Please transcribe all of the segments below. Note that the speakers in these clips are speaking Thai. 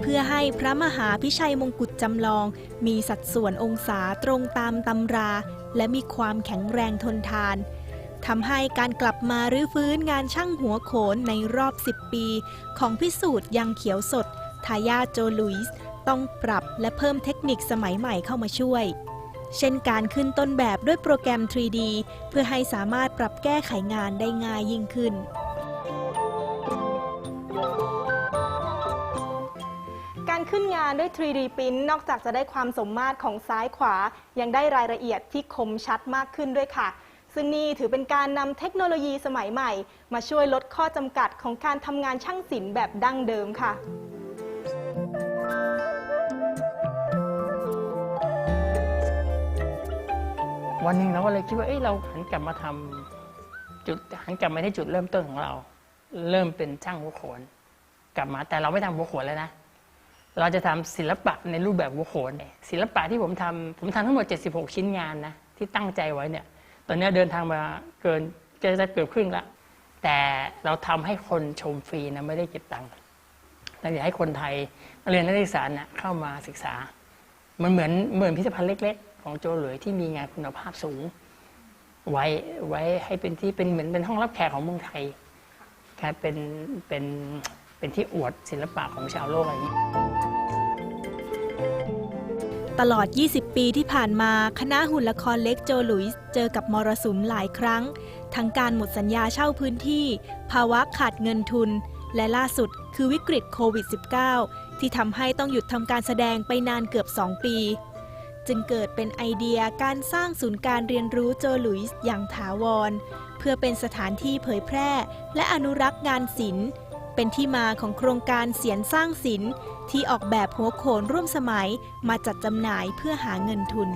เพื่อให้พระมหาพิชัยมงกุฎจำลอง มีสัดส่วนองศาตรงตามตำรา และมีความแข็งแรงทนทานทำให้การกลับมารื้อฟื้นงานช่างหัวโขนในรอบ 10 ปี ของพิสูจน์ยังเขียวสด ทายาทโจลุยส์ต้องปรับและเพิ่มเทคนิคสมัยใหม่เข้ามาช่วย เช่นการขึ้นต้นแบบด้วยโปรแกรม 3D เพื่อให้สามารถปรับแก้ไขงานได้ง่ายยิ่งขึ้น ขึ้นงานด้วย 3D ปริ้นนอกจากจะได้ความสมมาตรของซ้ายขวา ยังได้รายละเอียดที่คมชัดมากขึ้นด้วยค่ะ ซึ่งนี่ถือเป็นการนำเทคโนโลยีสมัยใหม่ มาช่วยลดข้อจำกัดของการทำงานช่างศิลป์แบบดั้งเดิมค่ะวันหนึ่งเราก็เลยคิดว่าเอ้ยเราหันกลับมาทำจุดหันกลับมาที่จุดเริ่มต้นของเรา เริ่มเป็นช่างหัวโขน กลับมาแต่เราไม่ทำหัวโขนแล้วนะ เราจะทำศิลปะในรูปแบบหัวโขนศิลปะที่ผมทำผมทำทั้งหมด 76 ชิ้นงานนะที่ตั้งใจไว้เนี่ย ตอนนี้เดินทางมาเกินจะจะเกือบครึ่งละแต่เราทำให้คนชมฟรีนะไม่ได้เก็บตังค์เราอยากให้คนไทยนักเรียนนักศึกษาเนี่ยเข้ามาศึกษา มันเหมือนเหมือนพิพิธภัณฑ์เล็ก ๆ ของโจหลวยที่มีงานคุณภาพสูง ไว้ไว้ให้เป็นที่เป็นเหมือนเป็นห้องรับแขกของเมืองไทยครับเป็นเป็นเป็นที่อวดศิลปะของชาวโลกอะไรอย่างนี้ ตลอด 20 ปีที่ผ่านมา คณะหุ่นละครเล็กโจลุยส์เจอกับมรสุมหลายครั้ง ทั้งการหมดสัญญาเช่าพื้นที่ ภาวะขาดเงินทุน และล่าสุดคือวิกฤตโควิด -19 ที่ทำให้ต้องหยุดทำการแสดงไปนานเกือบ 2 ปี จึงเกิดเป็นไอเดียการสร้างศูนย์การเรียนรู้โจลุยส์อย่างถาวร เพื่อเป็นสถานที่เผยแพร่ และอนุรักษ์งานศิลป์ เป็นที่มาของโครงการเสียนสร้างศิลป์ที่ออกแบบหัวโขนร่วมสมัยมาจัดจำหน่ายเพื่อหาเงินทุน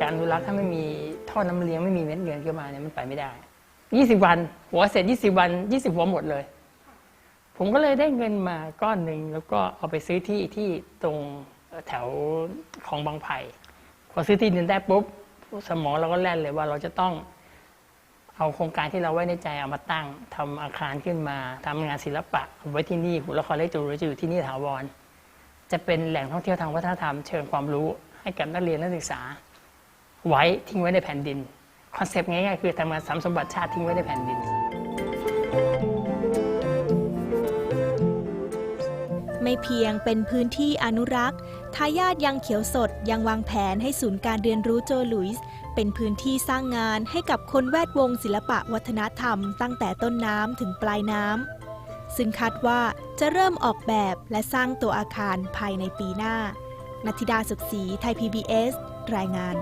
การอนุรักษ์ถ้าไม่มีท่อน้ำเลี้ยงไม่มีเม็ดเงินขึ้นมาเนี่ยมันไปไม่ได้ 20 วัน หัวเสร็จ 20 วัน 20 หัวหมดเลย ผมก็เลยได้เงินมาก้อนหนึ่งแล้วก็เอาไปซื้อที่ที่ตรงแถวของบางไผ่พอซื้อที่ดินได้ปุ๊บสมองเราก็แล่นเลยว่าเราจะต้อง เอาโครงการที่เราไว้ในใจเอามาตั้งทำอาคารขึ้นมาทำงานศิลปะไว้ที่นี่หุ่นละครเล็กจูรจะอยู่ที่นี่ถาวร จะเป็นแหล่งท่องเที่ยวทางวัฒนธรรมเชิงความรู้ให้กับนักเรียนนักศึกษา ไว้ทิ้งไว้ในแผ่นดินคอนเซปต์ง่ายๆคือทำงานสามสมบัติชาติทิ้งไว้ในแผ่นดิน ไม่เพียงเป็นพื้นที่อนุรักษ์ทายาทยังเขียวสดยังวางแผนให้ศูนย์การเรียนรู้โจลุยส์ เป็นพื้นที่สร้างงานให้กับคนแวดวงศิลปะวัฒนธรรม ตั้งแต่ต้นน้ำถึงปลายน้ำซึ่งคาดว่าจะเริ่มออกแบบและสร้างตัวอาคารภายในปีหน้า นัทิดาสุขศรีไทย PBS รายงาน